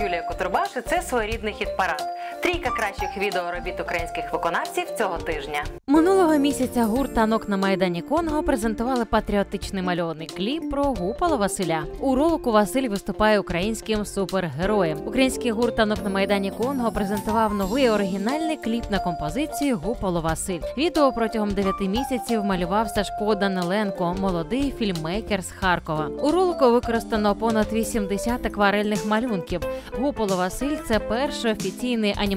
Юлія Котурбаш і це своєрідний хіт парад. Трійка кращих відеоробіт українських виконавців цього тижня. Минулого місяця гурт танок на майдані Конго презентували патріотичний мальований кліп про Гупала Василя. У ролику Василь виступає українським супергероєм. Український гурт танок на майдані Конго презентував новий оригінальний кліп на композицію Гупало Василь. Відео протягом 9 місяців малював Сашко Даниленко, молодий фільммейкер з Харкова. У ролику використано понад 80 акварельних малюнків. Гупало Василь це перший офіційний анімаційний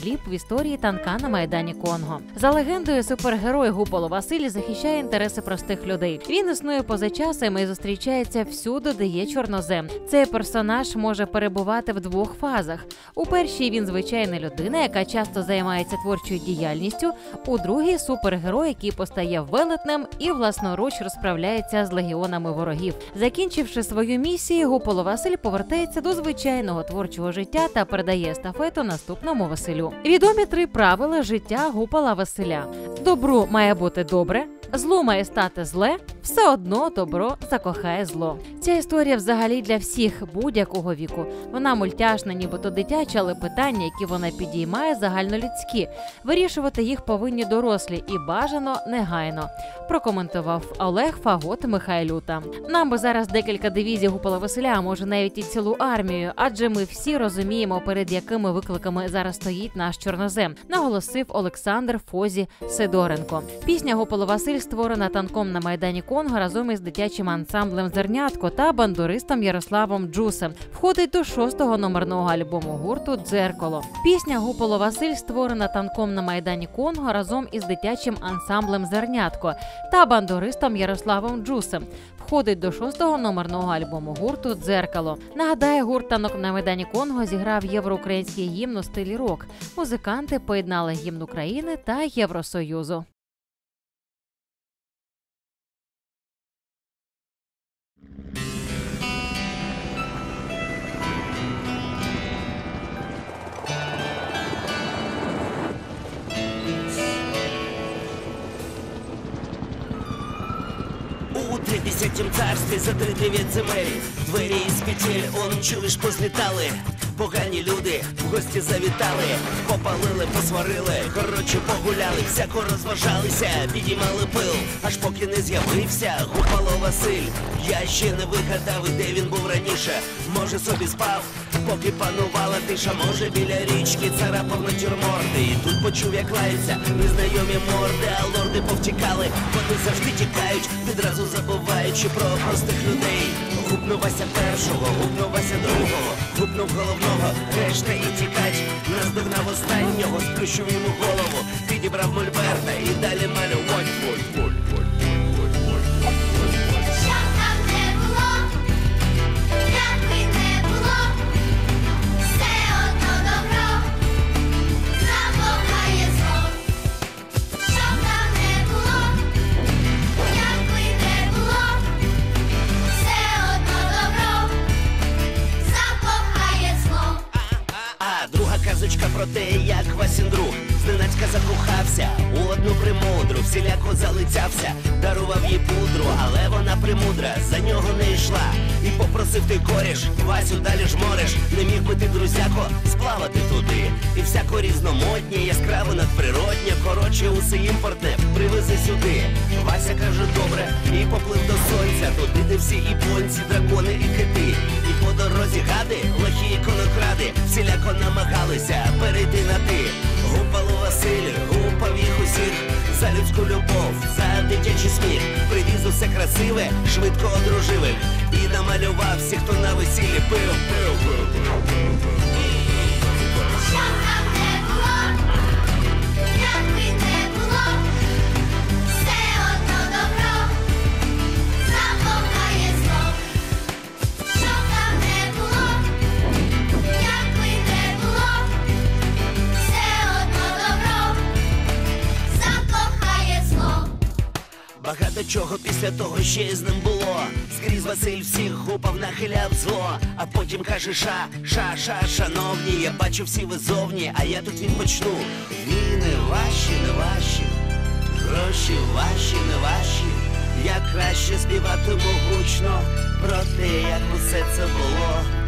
кліп в історії танка на майдані Конго. За легендою, супергерой Гуполо Василь захищає інтереси простих людей. Він існує поза часами і зустрічається всюди, де є чорнозем. Цей персонаж може перебувати в двох фазах. У першій він звичайна людина, яка часто займається творчою діяльністю. У другій супергерой, який постає велетнем і власноруч розправляється з легіонами ворогів. Закінчивши свою місію, Гуполо Василь повертається до звичайного творчого життя та передає естафету наступному Василю. Відомі три правила життя Гупала Василя: добру має бути добре, зло має стати зле, все одно добро закохає зло. Ця історія взагалі для всіх будь-якого віку. Вона мультяшна, нібито дитяча, але питання, які вона підіймає, загальнолюдські. Вирішувати їх повинні дорослі і бажано негайно. Прокоментував Олег Фагот Михайлюта. Нам би зараз декілька дивізій Гупала Василя, може навіть і цілу армію, адже ми всі розуміємо, перед якими викликами зараз стоїть наш чорнозем, наголосив Олександр Фозі Сидоренко. Пісня Гупало Василь створена танком на майдані Конго разом із дитячим ансамблем Зернятко та бандуристом Ярославом Джусем. Входить до шостого номерного альбому гурту Дзеркало. Пісня Гуполо Василь створена танком на майдані Конго разом із дитячим ансамблем Зернятко та бандуристом Ярославом Джусем. Входить до шостого номерного альбому гурту Дзеркало. Нагадаю, гурт танок на майдані Конго зіграв євроукраїнський гімн у стилі рок. Музиканти поєднали гімн України та Євросоюзу. У тридесятім царстві за три дев'ять земель. Двері із петель, он чуєш, позлітали. Погані люди в гості завітали. Попалили, посварили, коротше погуляли Всяко розважалися, підіймали пил Аж поки не з'явився Гупало Василь. Я ще не вигадав, де він був раніше. Може собі спав, поки панувала тиша. Може біля річки царапав натюрморти. І тут почув, як лаються незнайомі морди. А лорди повтікали, вони завжди тікають. Відразу забуваючи про простих людей гупнувася першого, гупнувася другого Гупнув головного, решта і тікать. Наздогнав останнього, сплющив йому голову Підібрав мольберта і далі малювать нього не йшла. І попросив ти коріш, Васю далі ж мореш, не міг би ти, друзяко, сплавати туди. І всяко різномоднє, яскраво надприроднє, коротше, усе імпортне, привези сюди. Вася каже, добре, і поплив до сонця, туди, де всі і понці, дракони і кити. І по дорозі гади, лохі і конокради, всіляко намагалися перейти на ти. Гупало Василь, їх усіх. За людську любов, за дитячий сміх. Привіз усе красиве, швидко одружили. І намалював всіх, хто на весіллі пив, пив, після ще з ним було. Скрізь Василь всіх гупав, нахиляв зло. А потім каже, ша, ша, ша, шановні, я бачу всі ви зовні, а я тут відпочну. Війни ваші, не ваші, гроші ваші, не ваші. Я краще співатиму гучно про те, як усе це було.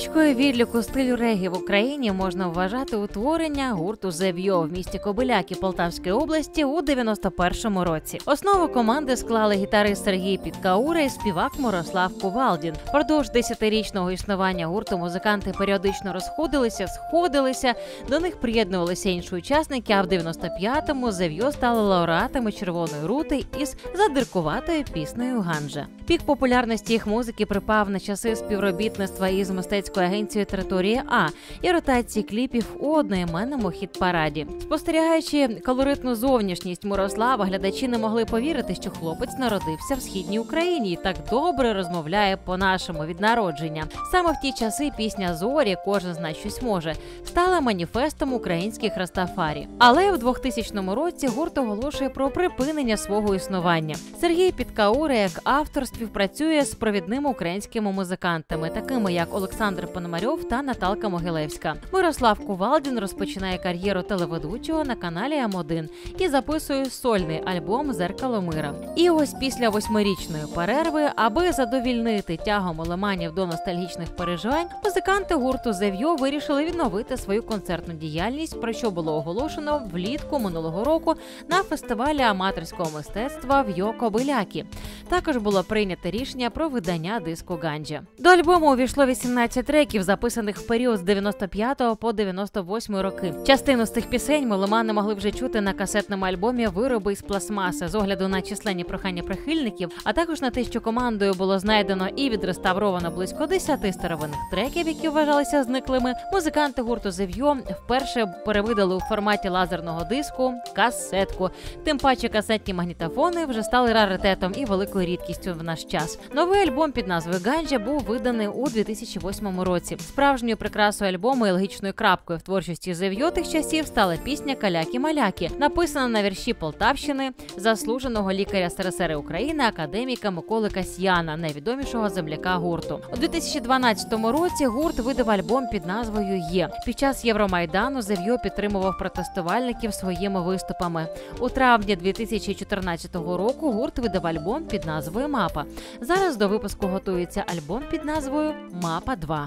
Точкою відліку стилю регі в Україні можна вважати утворення гурту «Зев'йо» в місті Кобиляки Полтавської області у 91-му році. Основу команди склали гітарист Сергій Підкаура і співак Мирослав Кувалдін. Продовж десятирічного існування гурту музиканти періодично розходилися, сходилися. До них приєднувалися інші учасники. А в 95-му «Зев'йо» стали лауреатами червоної рути із задиркуватою піснею Ганжа. Пік популярності їх музики припав на часи співробітництва із мистецькою агенцією Територія А і ротації кліпів у одноіменному хіт-параді. Спостерігаючи колоритну зовнішність Мирослава, глядачі не могли повірити, що хлопець народився в східній Україні і так добре розмовляє по-нашому від народження. Саме в ті часи пісня Зорі кожен знає щось може стала маніфестом українських Растафарі. Але в 2000 році гурт оголошує про припинення свого існування. Сергій Підкауре, як автор, співпрацює з провідними українськими музикантами, такими як Олександр Пономарьов та Наталка Могилевська. Мирослав Кувалдін розпочинає кар'єру телеведучого на каналі М1 і записує сольний альбом Зеркало мира. І ось після восьмирічної перерви, аби задовільнити тягом лиманів до ностальгічних переживань, музиканти гурту Зев'йо вирішили відновити свою концертну діяльність, про що було оголошено влітку минулого року на фестивалі аматорського мистецтва в Йокобилякі. Також було прийнято рішення про видання диску Ганджа. До альбому увійшло 18 треків, записаних в період з 95 по 98 роки. Частину з цих пісень меломани могли вже чути на касетному альбомі вироби із пластмаси з огляду на численні прохання прихильників, а також на те, що командою було знайдено і відреставровано близько 10 старовинних треків, які вважалися зниклими. Музиканти гурту Зев'йо вперше перевидали у форматі лазерного диску касетку. Тим паче касетні магнітофони вже стали раритетом і великою рідкістю в наш час. Новий альбом під назвою Ганджа був виданий у 2008 році. Справжньою прикрасою альбому і логічною крапкою в творчості Зев'йо тих часів стала пісня Каляки-маляки, написана на вірші Полтавщини, заслуженого лікаря СРСР України, академіка Миколи Касьяна, найвідомішого земляка гурту. У 2012 році гурт видав альбом під назвою Є. Під час Євромайдану Зев'йо підтримував протестувальників своїми виступами. У травні 2014 року гурт видав альбом під назвою Мапа. Зараз до випуску готується альбом під назвою Мапа 2.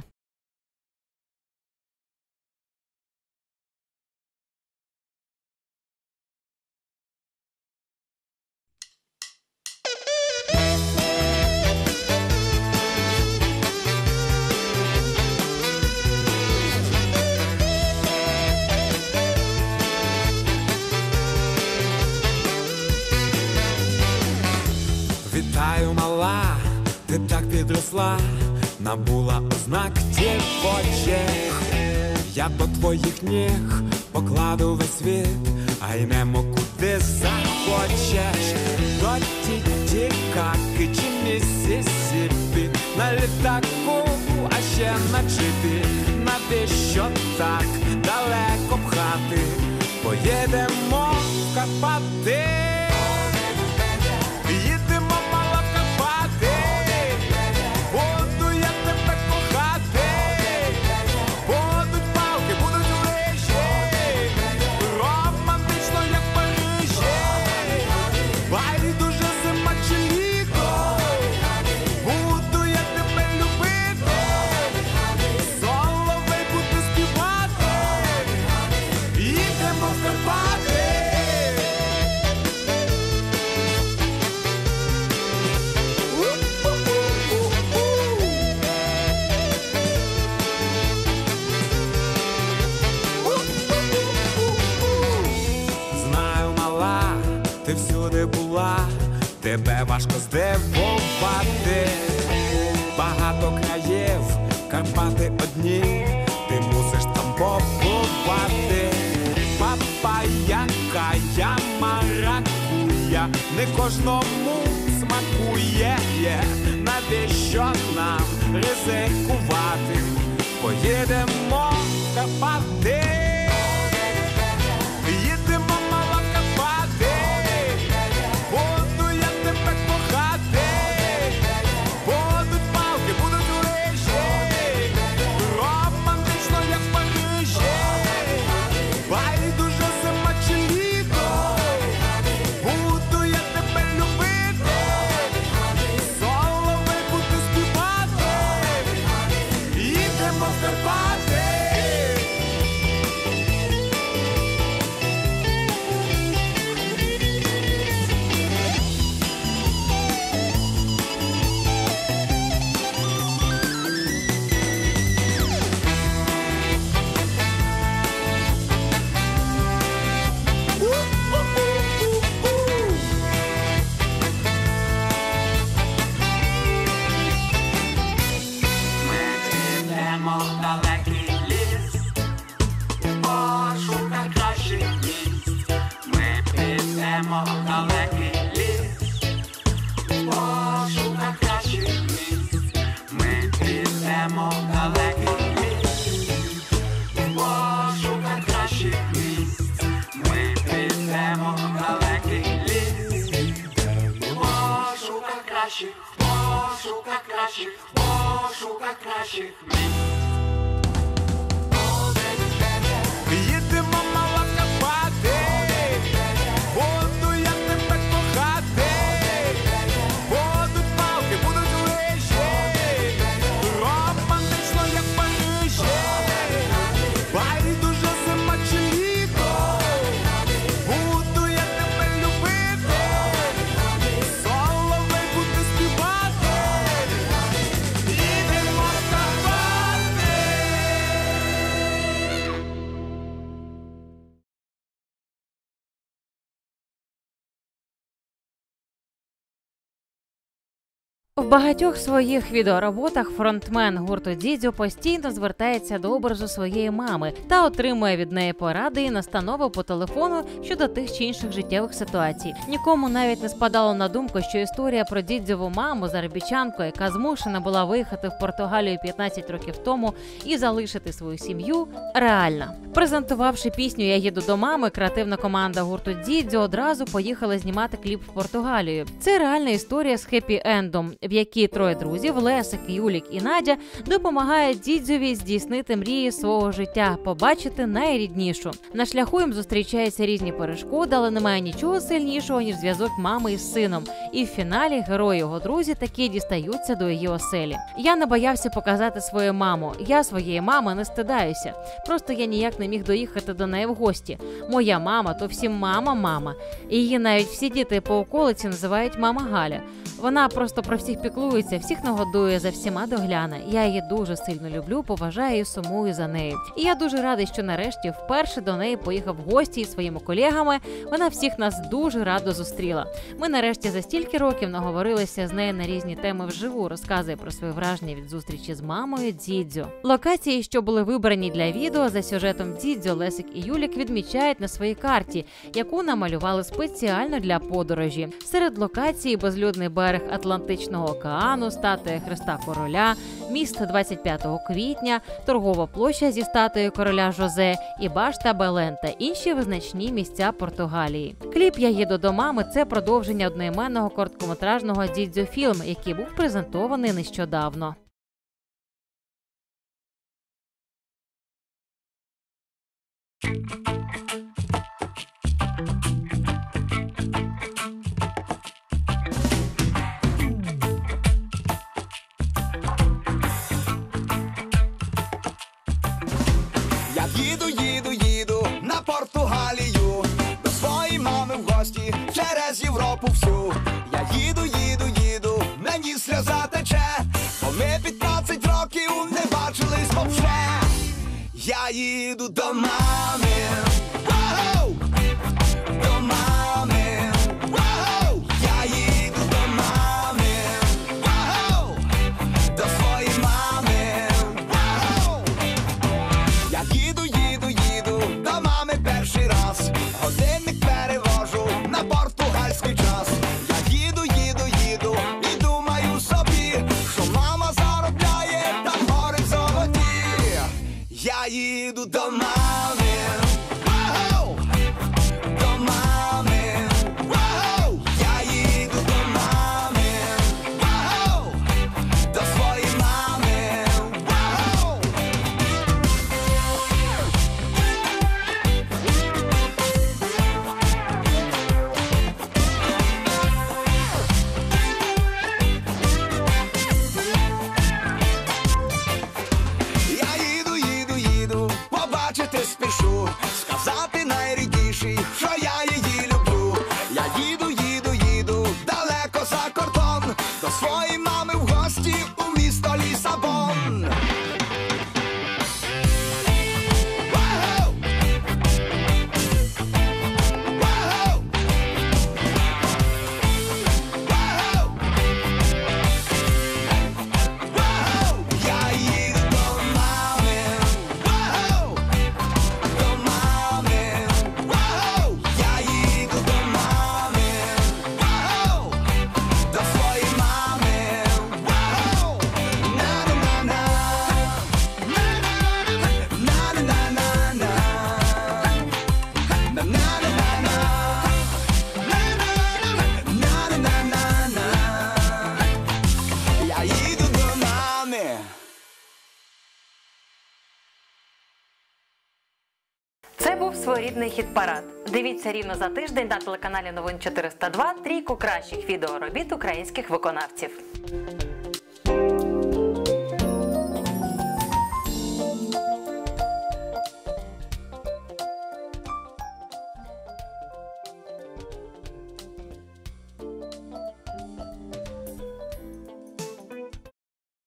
Ти так підросла, набула ознак дівочих. Я до твоїх ніг покладу весь світ, а ймемо куди захочеш. До Тітікаки чи Місісіпі, на літаку, а ще на джипі. Навіщо так далеко пхати? Поїдемо в Карпати. Карпати одні, ти мусиш там побувати. Папая, кая, маракуя, не кожному смакує, навіщо нам ризикувати? Поїдемо кращих, пошуках кращих, пошуках кращих. В багатьох своїх відеороботах фронтмен гурту Дідзьо постійно звертається до образу своєї мами та отримує від неї поради і настанови по телефону щодо тих чи інших життєвих ситуацій. Нікому навіть не спадало на думку, що історія про дідзьову маму заробітчанку, яка змушена була виїхати в Португалію 15 років тому і залишити свою сім'ю, реальна. Презентувавши пісню Я їду до мами, креативна команда гурту Дідзьо одразу поїхала знімати кліп в Португалію. Це реальна історія з хеппі-ендом, в якій троє друзів Лесик, Юлік і Надя допомагають дідзьові здійснити мрії свого життя, побачити найріднішу. На шляху їм зустрічаються різні перешкоди, але немає нічого сильнішого ніж зв'язок мами із сином. І в фіналі герої його друзі таки дістаються до її оселі. Я не боявся показати свою маму. Я своєї мами не стидаюся. Просто я ніяк не міг доїхати до неї в гості. Моя мама то всім мама, мама. Її навіть всі діти по околиці називають мама Галя. Вона просто про всіх піклується, всіх нагодує, за всіма догляне. Я її дуже сильно люблю, поважаю і сумую за нею. І я дуже радий, що нарешті вперше до неї поїхав гості із своїми колегами. Вона всіх нас дуже радо зустріла. Ми нарешті за стільки років наговорилися з нею на різні теми вживу. Розказує про свої враження від зустрічі з мамою Дідзьо. Локації, що були вибрані для відео за сюжетом Дідзьо, Лесик і Юлік відмічають на своїй карті, яку намалювали спеціально для подорожі. Серед локацій безлюдний берег Атлантичного океану, статуя Христа Короля, міст 25 квітня, торгова площа зі статуєю короля Жозе і башта Белен та інші визначні місця Португалії. Кліп Я їду до мами це продовження одноіменного короткометражного дідзьофільм, який був презентований нещодавно. Я мами через Європу всю. Я їду, їду, їду, мені сльоза тече, бо ми 15 років не бачились вовше. Я їду до мами. До мами. Своєрідний хіт-парад. Дивіться рівно за тиждень на телеканалі Новин 402 трійку кращих відеоробіт українських виконавців.